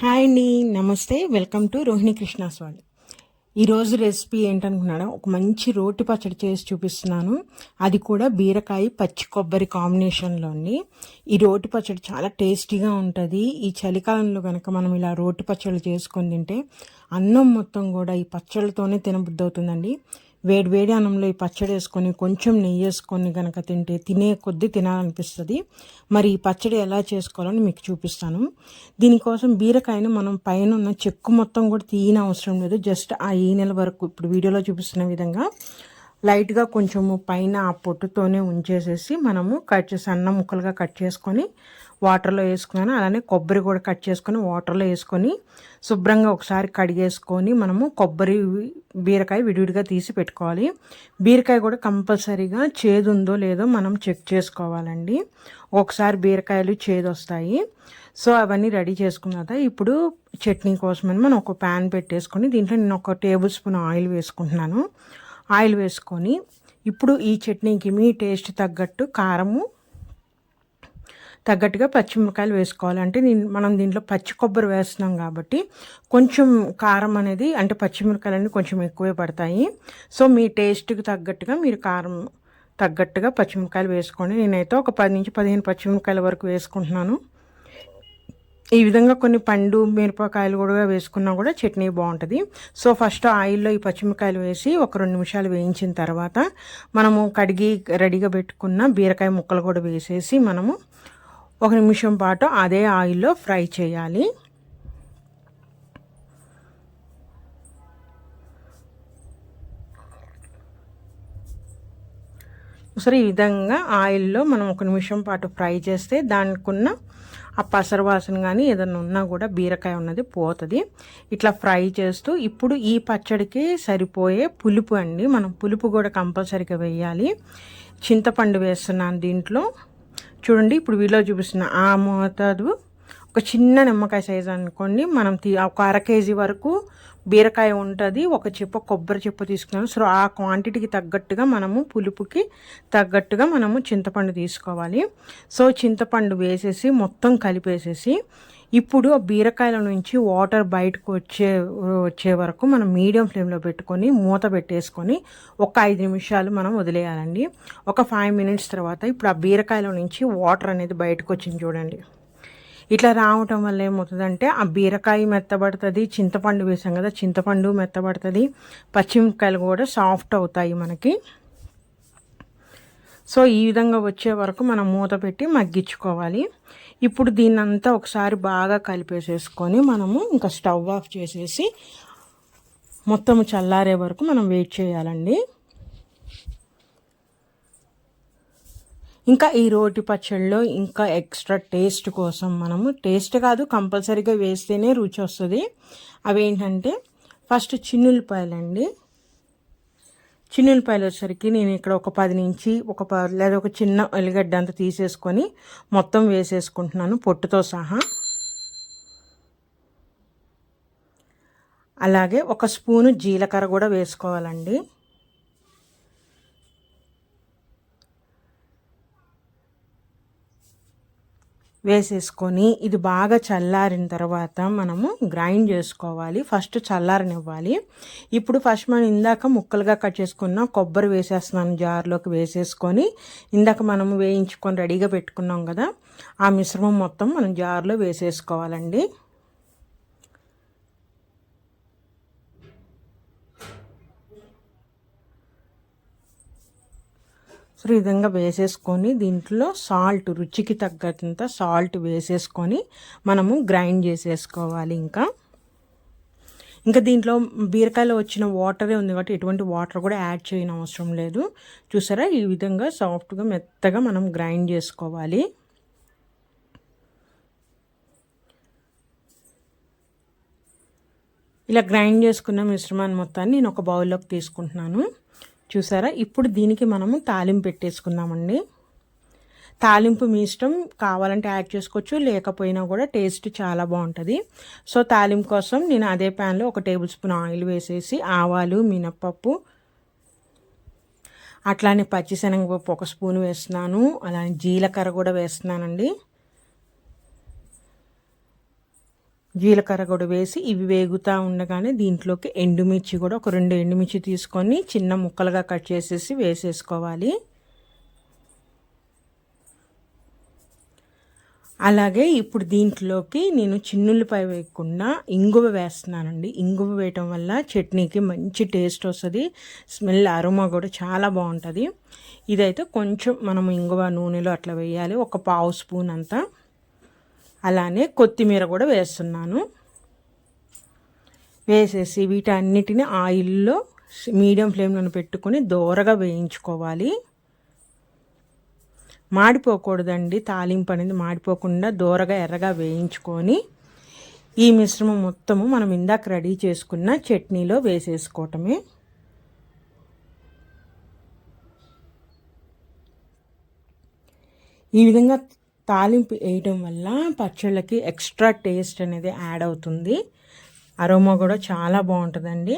Hi అండి నమస్తే. Welcome to Rohini Krishna's వాళ్ళు ఈరోజు రెసిపీ ఏంటనుకున్నాను ఒక మంచి రోటి పచ్చడి చేసి చూపిస్తున్నాను. అది కూడా బీరకాయ పచ్చి కొబ్బరి కాంబినేషన్లోని. ఈ రోటి పచ్చడి చాలా టేస్టీగా ఉంటుంది. ఈ చలికాలంలో కనుక మనం ఇలా రోటి పచ్చళ్ళు చేసుకొని తింటే అన్నం మొత్తం కూడా ఈ పచ్చళ్ళతోనే తినబుద్ధి అవుతుందండి వేడి వేడి అన్నంలో ఈ పచ్చడి వేసుకొని కొంచెం నెయ్యి వేసుకొని కనుక తింటే తినే కొద్దీ తినాలనిపిస్తుంది. మరి ఈ పచ్చడి ఎలా చేసుకోవాలని మీకు చూపిస్తాను. దీనికోసం బీరకాయను మనం పైన ఉన్న చెక్కు మొత్తం కూడా తీయని అవసరం లేదు. జస్ట్ ఆ ఈ నెల వరకు ఇప్పుడు వీడియోలో చూపిస్తున్న విధంగా లైట్గా కొంచెము పైన ఆ పొట్టుతోనే ఉంచేసేసి మనము కట్ చేసి అన్నం ముక్కలుగా కట్ చేసుకొని వాటర్లో వేసుకున్నాను. అలానే కొబ్బరి కూడా కట్ చేసుకొని వాటర్లో వేసుకొని శుభ్రంగా ఒకసారి కడిగేసుకొని మనము కొబ్బరి బీరకాయ విడివిడిగా తీసి పెట్టుకోవాలి. బీరకాయ కూడా కంపల్సరీగా చేదు ఉందో లేదో మనం చెక్ చేసుకోవాలండి. ఒకసారి బీరకాయలు చేదు వస్తాయి. సో అవన్నీ రెడీ చేసుకున్న ఇప్పుడు చట్నీ కోసమని మనం ఒక ప్యాన్ పెట్టేసుకొని దీంట్లో నేను ఒక టేబుల్ స్పూన్ ఆయిల్ వేసుకుంటున్నాను. ఆయిల్ వేసుకొని ఇప్పుడు ఈ చట్నీకి మీ టేస్ట్ తగ్గట్టు కారము తగ్గట్టుగా పచ్చిమిరకాయలు వేసుకోవాలి. అంటే నేను మనం దీంట్లో పచ్చి కొబ్బరి వేస్తున్నాం కాబట్టి కొంచెం కారం అనేది అంటే పచ్చిమిరపకాయలు అనేది కొంచెం ఎక్కువే పడతాయి. సో మీ టేస్ట్కి తగ్గట్టుగా మీరు కారం తగ్గట్టుగా పచ్చిమిరకాయలు వేసుకోండి. నేనైతే ఒక పది నుంచి పదిహేను పచ్చిమిరకాయల వరకు వేసుకుంటున్నాను. ఈ విధంగా కొన్ని పండు మిరపకాయలు కూడా వేసుకున్నా కూడా చట్నీ బాగుంటుంది. సో ఫస్ట్ ఆయిల్లో ఈ పచ్చిమిరకాయలు వేసి ఒక రెండు నిమిషాలు వేయించిన తర్వాత మనము కడిగి రెడీగా పెట్టుకున్న బీరకాయ ముక్కలు కూడా వేసేసి మనము ఒక నిమిషం పాటు అదే ఆయిల్లో ఫ్రై చేయాలి. సరే ఈ విధంగా ఆయిల్లో మనం ఒక నిమిషం పాటు ఫ్రై చేస్తే దానికున్న ఆ పసరు వాసన కానీ ఏదైనా ఉన్నా కూడా బీరకాయ ఉన్నది పోతుంది. ఇట్లా ఫ్రై చేస్తూ ఇప్పుడు ఈ పచ్చడికి సరిపోయే పులుపు అండి. మనం పులుపు కూడా కంపల్సరీగా వేయాలి. చింతపండు వేస్తున్నాను దీంట్లో. చూడండి ఇప్పుడు వీడియో చూపిస్తున్న ఆ మోతాదు ఒక చిన్న నిమ్మకాయ సైజు అనుకోండి మనం తీ ఒక అర కేజీ వరకు బీరకాయ ఉంటుంది ఒక చెప్ప కొబ్బరి చెప్ప తీసుకున్నాను సో ఆ క్వాంటిటీకి తగ్గట్టుగా మనము పులుపుకి తగ్గట్టుగా మనము చింతపండు తీసుకోవాలి. సో చింతపండు వేసేసి మొత్తం కలిపేసేసి ఇప్పుడు బీరకాయల నుంచి వాటర్ బయటకు వచ్చే వచ్చే వరకు మనం మీడియం ఫ్లేమ్లో పెట్టుకొని మూత పెట్టేసుకొని ఒక ఐదు నిమిషాలు మనం వదిలేయాలండి. ఒక ఫైవ్ మినిట్స్ తర్వాత ఇప్పుడు ఆ బీరకాయల నుంచి వాటర్ అనేది బయటకు వచ్చింది చూడండి. ఇట్లా రావటం వల్ల ఏమవుతుందంటే ఆ బీరకాయ మెత్తబడుతుంది చింతపండు వేసాం కదా చింతపండు మెత్తబడుతుంది పచ్చిమిరకాయలు కూడా సాఫ్ట్ అవుతాయి మనకి. సో ఈ విధంగా వచ్చే వరకు మనం మూత పెట్టి మగ్గించుకోవాలి. ఇప్పుడు దీన్నంతా ఒకసారి బాగా కలిపేసేసుకొని మనము ఇంకా స్టవ్ ఆఫ్ చేసేసి మొత్తం చల్లారే వరకు మనం వెయిట్ చేయాలండి. ఇంకా ఈ రోటి పచ్చళ్ళలో ఇంకా ఎక్స్ట్రా టేస్ట్ కోసం మనము టేస్ట్ కాదు కంపల్సరీగా వేస్తేనే రుచి వస్తుంది. అవేంటంటే ఫస్ట్ చిన్నులపాయలండి చిన్నులపాయలు వచ్చేసరికి నేను ఇక్కడ ఒక పది నుంచి ఒక లేదా ఒక చిన్న ఎల్లిగడ్డ అంత తీసేసుకొని మొత్తం వేసేసుకుంటున్నాను పొట్టుతో సహా. అలాగే ఒక స్పూను జీలకర్ర కూడా వేసుకోవాలండి. వేసేసుకొని ఇది బాగా చల్లారిన తర్వాత మనము గ్రైండ్ చేసుకోవాలి. ఫస్ట్ చల్లారనివ్వాలి. ఇప్పుడు ఫస్ట్ మనం ఇందాక ముక్కలుగా కట్ చేసుకున్న కొబ్బరి వేసేస్తున్నాను జార్లోకి వేసేసుకొని ఇందాక మనము వేయించుకొని రెడీగా పెట్టుకున్నాం కదా ఆ మిశ్రమం మొత్తం మనం జార్లో వేసేసుకోవాలండి. సో ఈ విధంగా వేసేసుకొని దీంట్లో సాల్ట్ రుచికి తగ్గంత సాల్ట్ వేసేసుకొని మనము గ్రైండ్ చేసేసుకోవాలి ఇంకా. ఇంకా దీంట్లో బీరకాయలో వచ్చిన వాటరే ఉంది కాబట్టి ఎటువంటి వాటర్ కూడా యాడ్ చేయని అవసరం లేదు. చూసారా? ఈ విధంగా సాఫ్ట్గా మెత్తగా మనం గ్రైండ్ చేసుకోవాలి. ఇలా గ్రైండ్ చేసుకున్న మిశ్రమాన్ని మొత్తాన్ని నేను ఒక బౌల్లోకి తీసుకుంటున్నాను. చూసారా? ఇప్పుడు దీనికి మనము తాలింపు పెట్టేసుకుందామండి. తాలింపు మీ ఇష్టం కావాలంటే యాడ్ చేసుకోవచ్చు లేకపోయినా కూడా టేస్ట్ చాలా బాగుంటుంది. సో తాలింపు కోసం నేను అదే ప్యాన్లో ఒక టేబుల్ స్పూన్ ఆయిల్ వేసేసి ఆవాలు మినప్పప్పు అట్లానే పచ్చిశనగపప్పు ఒక స్పూన్ వేస్తున్నాను అలానే జీలకర్ర కూడా వేస్తున్నానండి. జీలకర్ర కూడా వేసి ఇవి వేగుతూ ఉండగానే దీంట్లోకి ఎండుమిర్చి కూడా ఒక రెండు ఎండుమిర్చి తీసుకొని చిన్న ముక్కలుగా కట్ చేసేసి వేసేసుకోవాలి. అలాగే ఇప్పుడు దీంట్లోకి నేను చిన్నుల్లిపాయ వేయకుండా ఇంగువ వేస్తున్నానండి. ఇంగువ వేయటం వల్ల చట్నీకి మంచి టేస్ట్ వస్తుంది స్మెల్ అరుమా కూడా చాలా బాగుంటుంది. ఇదైతే కొంచెం మనం ఇంగువ నూనెలో అట్లా వేయాలి. ఒక పావు స్పూన్ అంతా. అలానే కొత్తిమీర కూడా వేస్తున్నాను. వేసేసి వీటన్నిటిని ఆయిల్లో మీడియం ఫ్లేమ్లో పెట్టుకొని దోరగా వేయించుకోవాలి. మాడిపోకూడదండి తాలింపు అనేది మాడిపోకుండా దోరగా ఎర్రగా వేయించుకొని ఈ మిశ్రమం మొత్తము మనం ఇందాక రెడీ చేసుకున్న చట్నీలో వేసేసుకోవటమే. ఈ విధంగా తాలింపు వేయడం వల్ల పచ్చళ్ళకి ఎక్స్ట్రా టేస్ట్ అనేది యాడ్ అవుతుంది. అరోమా కూడా చాలా బాగుంటుందండి.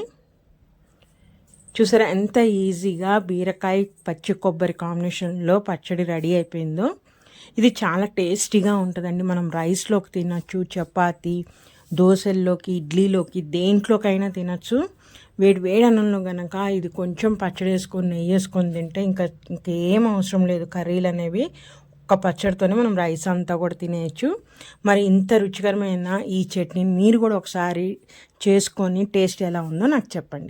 చూసారా ఎంత ఈజీగా బీరకాయ పచ్చి కొబ్బరి కాంబినేషన్లో పచ్చడి రెడీ అయిపోయిందో. ఇది చాలా టేస్టీగా ఉంటుందండి. మనం రైస్లోకి తినచ్చు చపాతి దోశల్లోకి ఇడ్లీలోకి దేంట్లోకైనా తినచ్చు. వేడి వేడి అన్నంలో కనుక ఇది కొంచెం పచ్చడి వేసుకొని నెయ్యి వేసుకొని తింటే ఇంకా ఇంకేం అవసరం లేదు. కర్రీలు అనేవి ఒక్క పచ్చడితోనే మనం రైస్ అంతా కూడా తినేయచ్చు. మరి ఇంత రుచికరమైన ఈ చట్నీ మీరు కూడా ఒకసారి చేసుకొని టేస్ట్ ఎలా ఉందో నాకు చెప్పండి.